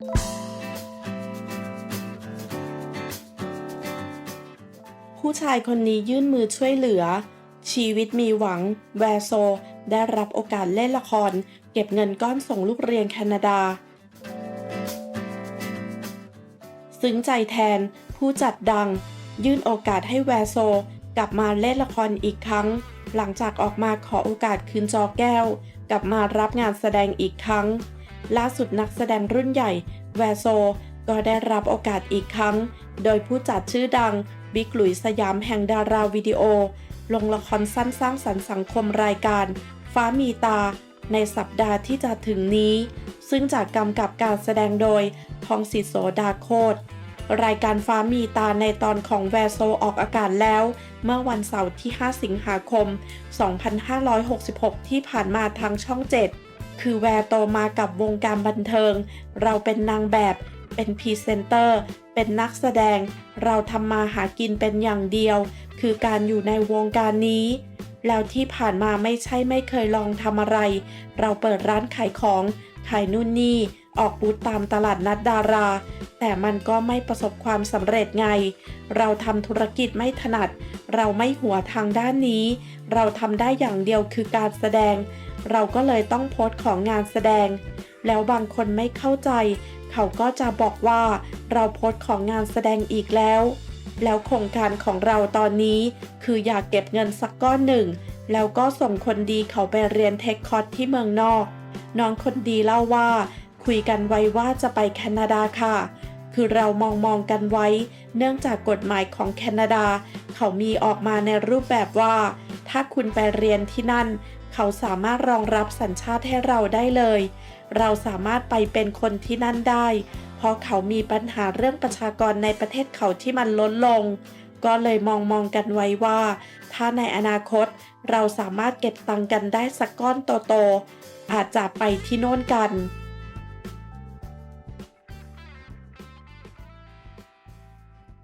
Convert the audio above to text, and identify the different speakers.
Speaker 1: ผู้ชายคนนี้ยื่นมือช่วยเหลือ ชีวิตมีหวัง แวร์โซ ได้รับโอกาสเล่นละคร เก็บเงินก้อนส่งลูกเรียนแคนาดา ซึ้งใจแทน ผู้จัดดัง ยื่นโอกาสให้แวร์โซ กลับมาเล่นละครอีกครั้ง หลังจากออกมาขอโอกาสคืนจอแก้ว กลับมารับงานแสดงอีกครั้ง ล่าสุดนักแสดงรุ่นใหญ่แวร์โซ ก็ได้รับโอกาสอีกครั้ง โดยผู้จัดชื่อดังบิ๊กหลุยสยามแห่งดาราวิดีโอ ลงละครสั้นสร้างสรรค์สังคมรายการ ฟ้ามีตา ในสัปดาห์ที่จะถึงนี้ ซึ่งจากกำกับการแสดงโดยทองศิโสดาโคตรรายการฟ้ามีตาในตอนของแวร์โซออกอากาศแล้ว เมื่อวันเสาร์ที่ 5 สิงหาคม 2566 ที่ผ่านมาทางช่อง 7 คือแวร์โตมากับวงการบันเทิง เราเป็นนางแบบ เป็นพรีเซนเตอร์ เป็นนักแสดง เราทำมาหากินเป็นอย่างเดียว คือการอยู่ในวงการนี้ แล้วที่ผ่านมาไม่ใช่ไม่เคยลองทำอะไร เราเปิดร้านขายของ ขายนู่นนี่ ออกบูธตามตลาดนัดดารา แต่มันก็ไม่ประสบความสำเร็จไง เราทำธุรกิจไม่ถนัด เราไม่หัวทางด้านนี้ เราทำได้อย่างเดียวคือการแสดง เราก็เลยต้องโพสต์ของงานแสดง แล้วบางคนไม่เข้าใจ เขาก็จะบอกว่าเราโพสต์ของงานแสดงอีกแล้ว แล้วโครงการของเราตอนนี้คืออยากเก็บเงินสักก้อนหนึ่ง แล้วก็ส่งคนดีเขาไปเรียนเทคคอร์สที่เมืองนอก น้องคนดีเล่าว่า คุยกันไว้ว่าจะไปแคนาดาค่ะ คือเรามองมองกันไว้ เนื่องจากกฎหมายของแคนาดา เขามีออกมาในรูปแบบว่า ถ้าคุณไปเรียนที่นั่น เขาสามารถรองรับสัญชาติให้เราได้เลย เราสามารถไปเป็นคนที่นั่นได้ เพราะเขามีปัญหาเรื่องประชากรในประเทศเขาที่มันลดลง ก็เลยมองมองกันไว้ว่า ถ้าในอนาคตเราสามารถเก็บตังกันได้สักก้อนโตๆอาจจะไปที่โน่นกัน